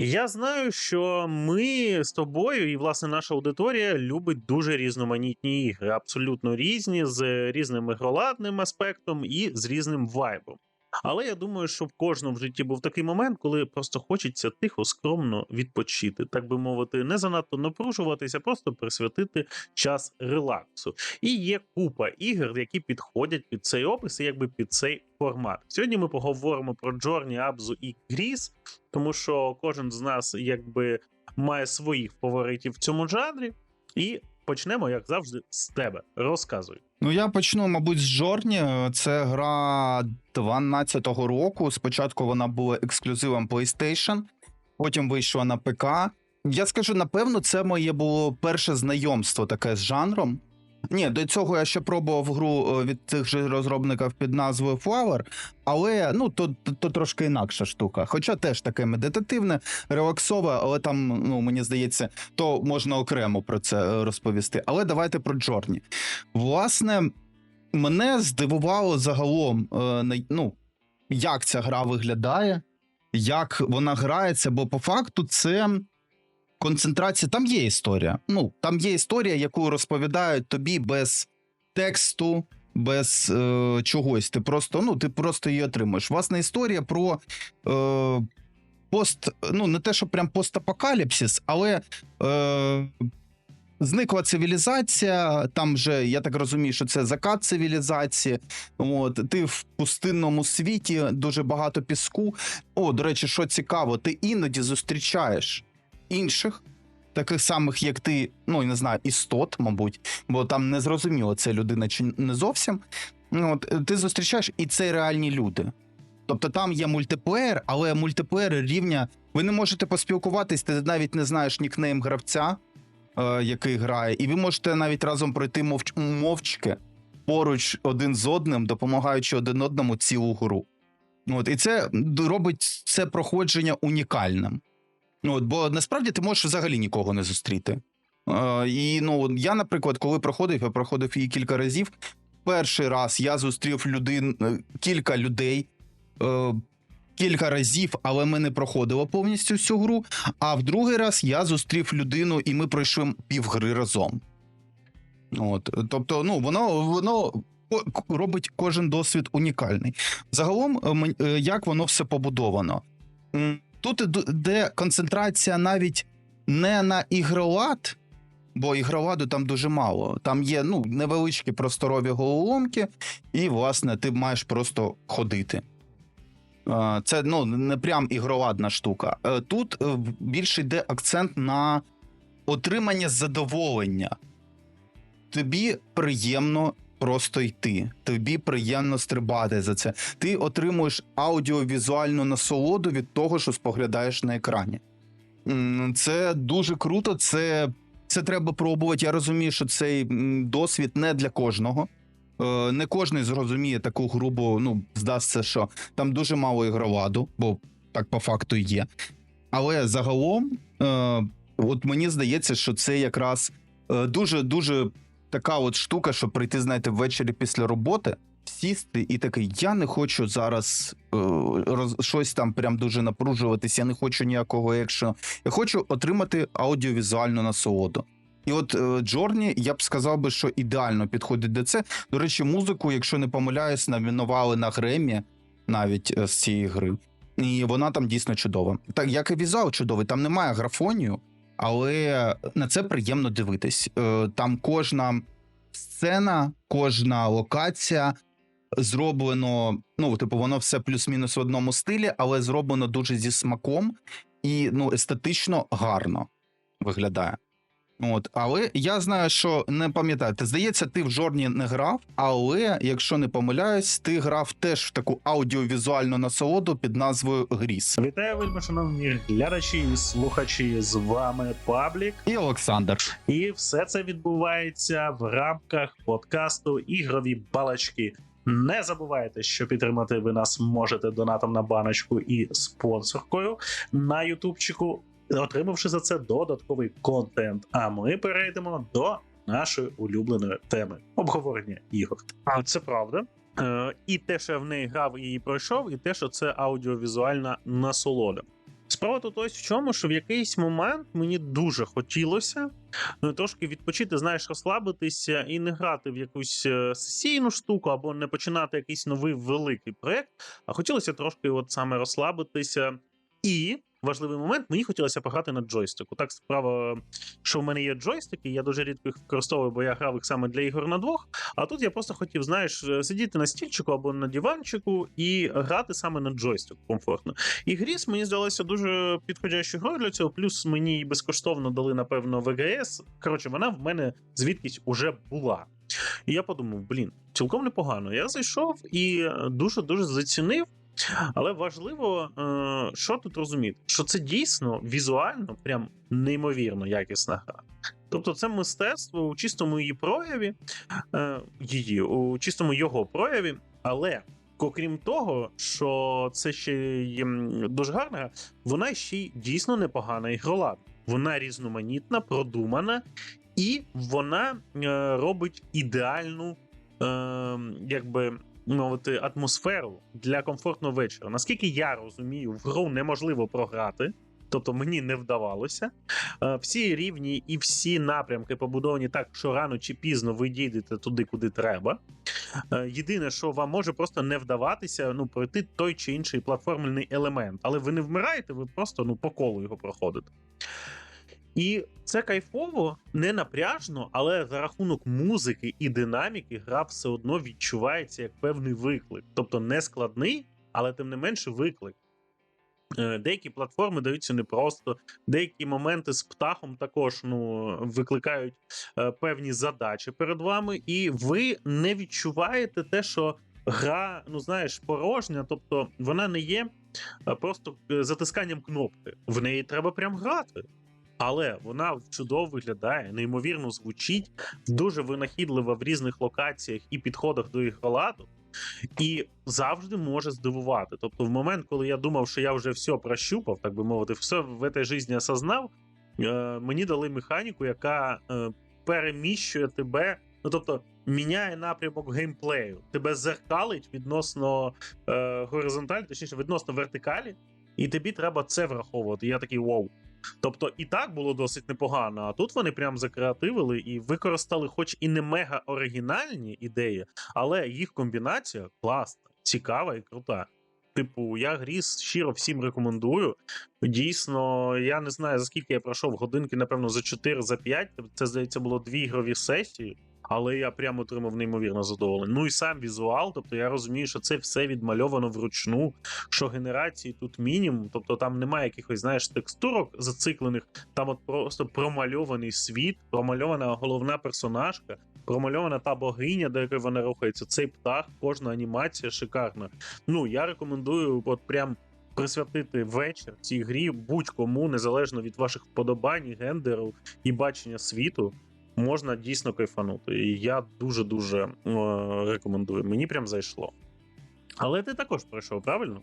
Я знаю, що ми з тобою і власне наша аудиторія любить дуже різноманітні ігри, абсолютно різні, з різним ігроладним аспектом і з різним вайбом. Але я думаю, що в кожному в житті був такий момент, коли просто хочеться тихо, скромно відпочити, так би мовити, не занадто напружуватися, просто присвятити час релаксу. І є купа ігор, які підходять під цей опис і якби під цей формат. Сьогодні ми поговоримо про Джорні, Абзу і Гріс, тому що кожен з нас якби має своїх фаворитів в цьому жанрі. І почнемо, як завжди, з тебе. Розказуй. Ну, я почну, мабуть, з Джорні. Це гра 12-го року. Спочатку вона була ексклюзивом PlayStation, потім вийшла на ПК. Я скажу, напевно, це моє було перше знайомство таке з жанром. Ні, до цього я ще пробував гру е, від цих же розробників під назвою Flower, але ну то, то, трошки інакша штука. Хоча теж таке медитативне, релаксове, але там, ну мені здається, то можна окремо про це е, розповісти. Але давайте про Джорні. Власне, мене здивувало загалом, е, ну, як ця гра виглядає, як вона грається, бо по факту це концентрація. Там є історія. Ну, там є історія, яку розповідають тобі без тексту, без е, чогось. Ти просто, ну, ти просто її отримуєш. Власне, історія про. Е, Пост, ну не те, що прям постапокаліпсис, але е, зникла цивілізація. Там вже я так розумію, що це закат цивілізації. От ти в пустинному світі дуже багато піску. О, до речі, що цікаво, ти іноді зустрічаєш інших, таких самих, як ти, ну не знаю, істот, мабуть, бо там не зрозуміло, це людина чи не зовсім. Ну, От ти зустрічаєш, і це реальні люди. Тобто там є мультиплеєр, але мультиплеєр рівня. Ви не можете поспілкуватись, ти навіть не знаєш нікнейм гравця, е, який грає, і ви можете навіть разом пройти мовч... мовчки поруч один з одним, допомагаючи один одному цілу гру. От, і це робить це проходження унікальним. Ну, от, бо насправді ти можеш взагалі нікого не зустріти. Е, і ну, я, наприклад, коли проходив, я проходив її кілька разів. Перший раз я зустрів людин, е, кілька людей е, кілька разів, але ми не проходили повністю всю гру. А в другий раз я зустрів людину, і ми пройшли півгри разом. От, тобто, ну, воно, воно робить кожен досвід унікальний. Загалом, е, е, як воно все побудовано? Тут іду- концентрація навіть не на ігролад, бо ігроладу там дуже мало. Там є ну, невеличкі просторові головоломки, і, власне, ти маєш просто ходити. Це ну, не прям ігроладна штука. Е, Тут е, більше йде акцент на отримання задоволення. Тобі приємно просто йти, тобі приємно стрибати за це. Ти отримуєш аудіовізуальну насолоду від того, що споглядаєш на екрані. Це дуже круто, це, це треба пробувати. Я розумію, що цей досвід не для кожного. Е, Не кожен зрозуміє таку грубу, ну, здасться, що там дуже мало ігроладу, бо так по факту є. Але загалом, е, от мені здається, що це якраз е, дуже дуже така от штука, щоб прийти, знаєте, ввечері після роботи, сісти і такий: я не хочу зараз е, роз, щось там прям дуже напружуватись, я не хочу ніякого екшену. Я хочу отримати аудіовізуальну насолоду. І от е, Джорні, я б сказав би, що ідеально підходить до це. До речі, музику, якщо не помиляюсь, номінували на Гремі навіть е, з цієї гри. І вона там дійсно чудова. Так як і візуал чудовий, там немає графонію, але на це приємно дивитись. Е, Там кожна сцена, кожна локація зроблено. Ну, типу, воно все плюс-мінус в одному стилі, але зроблено дуже зі смаком і ну, естетично гарно виглядає. От, але я знаю, що не пам'ятаєте, здається, ти в жорні не грав, але якщо не помиляюсь, ти грав теж в таку аудіовізуальну насолоду під назвою Гріс. Вітаю, вельми шановні глядачі і слухачі. З вами Паблік. І Олександр. І все це відбувається в рамках подкасту Ігрові балачки. Не забувайте, що підтримати ви нас можете донатом на баночку і спонсоркою на Ютубчику, отримавши за це додатковий контент. А ми перейдемо до нашої улюбленої теми обговорення ігор. А це правда. Е, і те, що я в неї грав і її пройшов, і те, що це аудіовізуальна насолода. Справа тут ось в чому, що в якийсь момент мені дуже хотілося ну, трошки відпочити, знаєш, розслабитися і не грати в якусь е, сесійну штуку або не починати якийсь новий великий проект. А хотілося трошки, от саме розслабитися. І важливий момент, мені хотілося пограти на джойстику. Так справа, що в мене є джойстики, я дуже рідко їх використовую, бо я грав їх саме для ігор на двох. А тут я просто хотів, знаєш, е, сидіти на стільчику або на диванчику і грати саме на джойстику комфортно. І Гріс мені здалося дуже підходящою грою для цього. Плюс мені безкоштовно дали, напевно, ВГС. Коротше, вона в мене звідкись уже була. І я подумав: блін, цілком непогано. Я зайшов і дуже дуже зацінив. Але важливо, е, що тут розуміти, що це дійсно візуально прям неймовірно якісна гра. Тобто, це мистецтво у чистому її прояві, е, її, у чистому його прояві, але окрім того, що це ще й дуже гарна, вона ще й дійсно непогана ігролад. Вона різноманітна, продумана, і вона е, робить ідеальну, е, якби мовити, атмосферу для комфортного вечора. Наскільки я розумію, в гру неможливо програти. Тобто мені не вдавалося. Е, Всі рівні і всі напрямки побудовані так, що рано чи пізно ви дійдете туди, куди треба. Е, Єдине, що вам може просто не вдаватися, ну, пройти той чи інший платформельний елемент. Але ви не вмираєте, ви просто ну, по колу його проходите. І це кайфово, не напряжно, але за рахунок музики і динаміки гра все одно відчувається як певний виклик. Тобто не складний, але тим не менше виклик. Е, Деякі платформи даються непросто, деякі моменти з птахом також ну, викликають е, певні задачі перед вами, і ви не відчуваєте те, що гра, ну знаєш, порожня, тобто вона не є е, просто затисканням кнопки. В неї треба прям грати. Але вона чудово виглядає, неймовірно звучить, дуже винахідлива в різних локаціях і підходах до ігроладу, і завжди може здивувати. Тобто, в момент, коли я думав, що я вже все прощупав, так би мовити, все в цій житті осознав, е, мені дали механіку, яка е, переміщує тебе. Ну, тобто, міняє напрямок геймплею, тебе зеркалить відносно е, горизонталі, точніше, відносно вертикалі, і тобі треба це враховувати. Я такий вау. Тобто і так було досить непогано, а тут вони прям закреативили і використали, хоч і не мега оригінальні ідеї, але їх комбінація класна, цікава і крута. Типу, я гріз щиро всім рекомендую. Дійсно, я не знаю за скільки я пройшов годинки, напевно, за 4 за 5. Це здається було дві ігрові сесії. Але я прямо отримав неймовірно задоволення. Ну і сам візуал, тобто я розумію, що це все відмальовано вручну, що генерації тут мінімум, тобто там немає якихось, знаєш, текстурок зациклених, там от просто промальований світ, промальована головна персонажка, промальована та богиня, до якої вона рухається. Цей птах, кожна анімація шикарна. Ну я рекомендую, от прям. Присвятити вечір цій грі будь-кому, незалежно від ваших вподобань, гендеру і бачення світу можна дійсно кайфанути. І я дуже дуже е, рекомендую. Мені прям зайшло. Але ти також пройшов, правильно?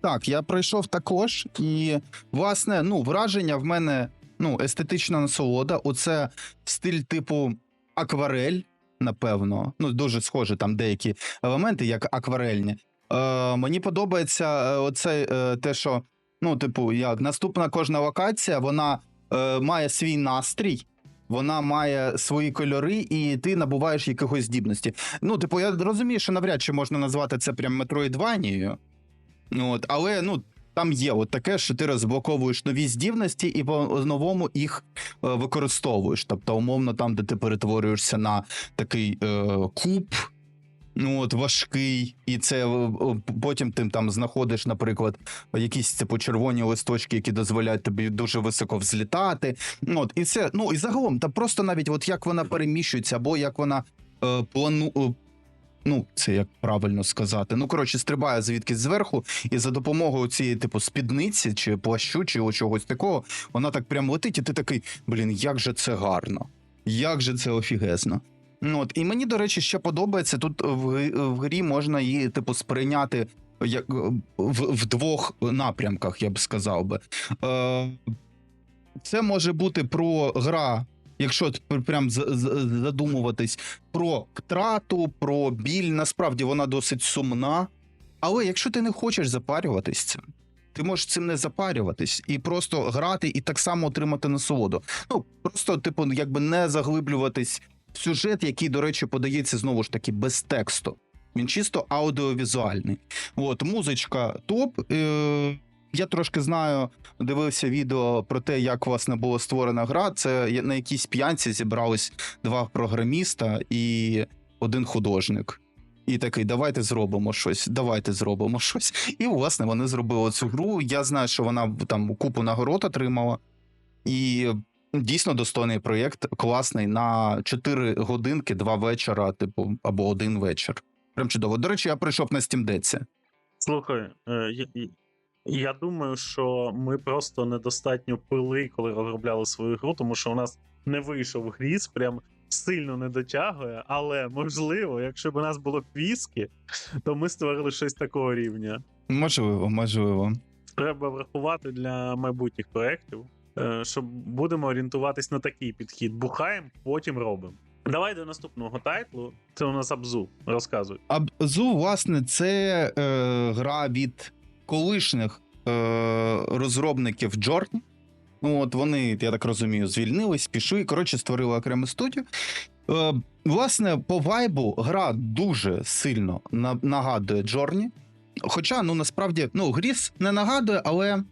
Так, я пройшов також, і власне, ну, враження в мене ну, естетична насолода. Оце стиль типу акварель, напевно. Ну, дуже схожі там деякі елементи, як акварельні. Е, мені подобається е, оце е, те, що, ну, типу, як наступна кожна локація, вона е, має свій настрій. Вона має свої кольори, і ти набуваєш якихось здібності. Ну, типу, я розумію, що навряд чи можна назвати це прям метроїдванією. От, але ну, там є от таке, що ти розблоковуєш нові здібності і по-новому їх е, використовуєш. Тобто, умовно, там, де ти перетворюєшся на такий е, куб. Ну, от важкий, і це е, е, потім ти там знаходиш, наприклад, якісь типу червоні листочки, які дозволяють тобі дуже високо взлітати. Ну, От, і це, ну і загалом, та просто навіть от як вона переміщується, або як вона е, плану, е, ну, це як правильно сказати. Ну, коротше, стрибає звідки зверху, і за допомогою цієї, типу, спідниці чи плащу, чи чогось такого, вона так прям летить, і ти такий, блін, як же це гарно, як же це офігезно. Ну, от, і мені, до речі, ще подобається, тут в, в грі можна її, типу, сприйняти як е, в, в двох напрямках, я б сказав би. Е, це може бути про гра, якщо прям задумуватись, про втрату, про біль. Насправді вона досить сумна. Але якщо ти не хочеш запарюватись цим, ти можеш цим не запарюватись і просто грати, і так само отримати насолоду. Ну просто, типу, якби не заглиблюватись сюжет, який, до речі, подається знову ж таки без тексту. Він чисто аудіовізуальний. От музичка топ. Е- я трошки знаю, дивився відео про те, як власне була створена гра. Це на якійсь п'янці зібрались два програміста і один художник. І такий, давайте зробимо щось, давайте зробимо щось. І власне вони зробили цю гру. Я знаю, що вона там купу нагород отримала. І дійсно достойний проєкт, класний на 4 годинки, 2 вечора, типу, або один вечір. Прям чудово. До речі, я прийшов на Steam Deck. Слухай, е, я, думаю, що ми просто недостатньо пили, коли розробляли свою гру, тому що у нас не вийшов гріз, прям сильно не дотягує. Але можливо, якщо б у нас було квіски, то ми створили щось такого рівня. Можливо, можливо. Треба врахувати для майбутніх проєктів, що будемо орієнтуватись на такий підхід. Бухаємо, потім робимо. Давай до наступного тайтлу. Це у нас Абзу. Розказуй. Абзу, власне, це е, гра від колишніх е, розробників Journey. Ну, От вони, я так розумію, звільнились, пішли, коротше, створили окрему студію. Е, власне, по вайбу гра дуже сильно на- нагадує Journey. Хоча, ну насправді, ну, Гріс не нагадує, але.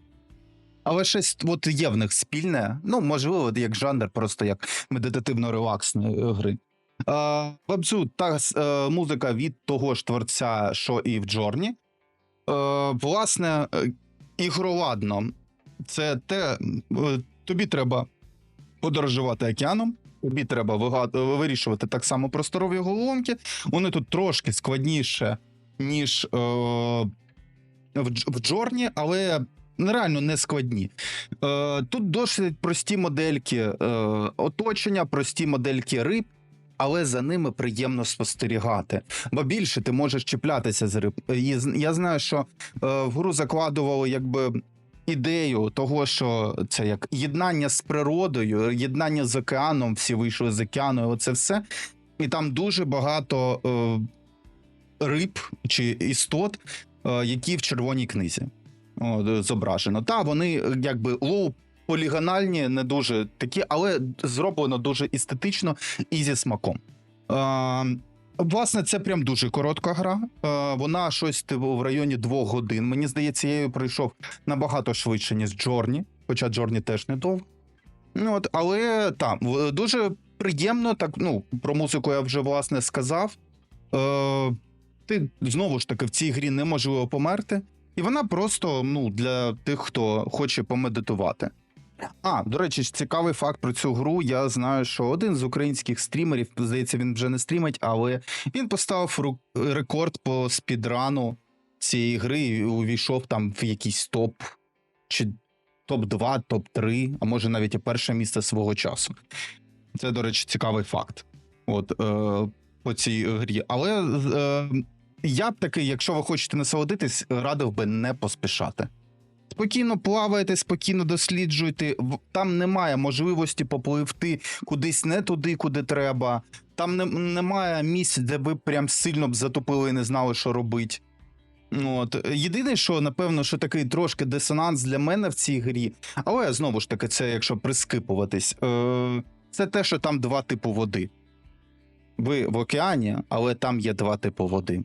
Але щось от є в них спільне. Ну, можливо, як жанр, просто як медитативно-релаксної гри. Е, Бабзу, та е, музика від того ж творця, що і в Джорні. Е, власне, е, ігроладно. Це те, е, тобі треба подорожувати океаном, тобі треба вирішувати так само просторові головоломки. Вони тут трошки складніше, ніж е, в Джорні, але нереально не складні. Е, тут досить прості модельки е, оточення, прості модельки риб. Але за ними приємно спостерігати. Бо більше ти можеш чіплятися з риб. Я знаю, що е, в гру закладували якби ідею того, що це як єднання з природою, єднання з океаном, всі вийшли з океану, оце все. І там дуже багато е, риб чи істот, е, які в червоній книзі зображено. Та вони е, якби лоу полігональні, не дуже такі, але зроблено дуже естетично і зі смаком. Е, Власне, це прям дуже коротка гра. Е, вона щось типу, в районі двох годин. Мені здається, я її пройшов набагато швидше, ніж Джорні, хоча Джорні теж недовго. Ну, от, але так, в- дуже приємно, так, ну, про музику я вже власне сказав. Е, ти знову ж таки в цій грі неможливо померти. І вона просто ну, для тих, хто хоче помедитувати. А, до речі, цікавий факт про цю гру. Я знаю, що один з українських стрімерів, здається, він вже не стрімить, але він поставив ру- рекорд по спідрану цієї гри і увійшов там в якийсь топ, чи топ-2, топ-3, а може навіть і перше місце свого часу. Це, до речі, цікавий факт. От е, по цій грі. Але е, я б таки, якщо ви хочете насолодитись, радив би не поспішати. Спокійно плавайте, спокійно досліджуйте. Там немає можливості попливти кудись не туди, куди треба. Там не, немає місць, де ви прям сильно б затупили і не знали, що робити. От. Єдине, що, напевно, що такий трошки дисонанс для мене в цій грі, але знову ж таки, це якщо прискипуватись, е, це те, що там два типи води. Ви в океані, але там є два типи води.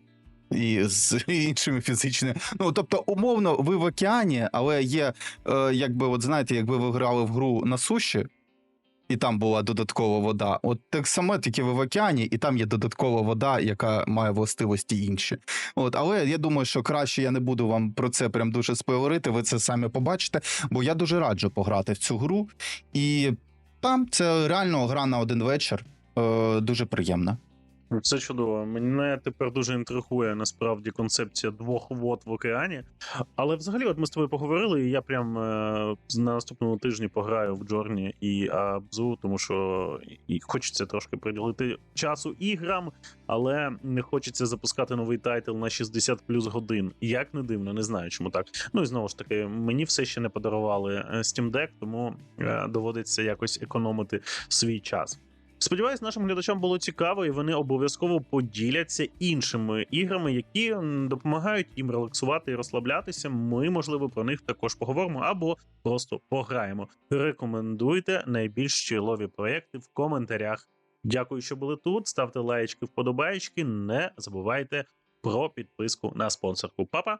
І з іншими фізичними. Ну, тобто, умовно, ви в океані, але є, е, якби, от знаєте, якби ви грали в гру на суші, і там була додаткова вода. От так само, тільки ви в океані, і там є додаткова вода, яка має властивості інші. От, але я думаю, що краще я не буду вам про це прям дуже спойлерити, ви це самі побачите, бо я дуже раджу пограти в цю гру. І там це реально гра на один вечір. Е, дуже приємна. Це чудово. Мене тепер дуже інтригує насправді концепція двох вод в океані. Але взагалі, от ми з тобою поговорили, і я прям е, на наступному тижні пограю в Джорні і Абзу, тому що і хочеться трошки приділити часу іграм, але не хочеться запускати новий тайтл на 60 плюс годин. Як не дивно, не знаю, чому так. Ну і знову ж таки, мені все ще не подарували е, Steam Deck, тому е, доводиться якось економити свій час. Сподіваюсь, нашим глядачам було цікаво, і вони обов'язково поділяться іншими іграми, які допомагають їм релаксувати і розслаблятися. Ми, можливо, про них також поговоримо або просто пограємо. Рекомендуйте найбільш чилові проекти в коментарях. Дякую, що були тут. Ставте лайочки, вподобаєчки. Не забувайте про підписку на спонсорку. Па-па!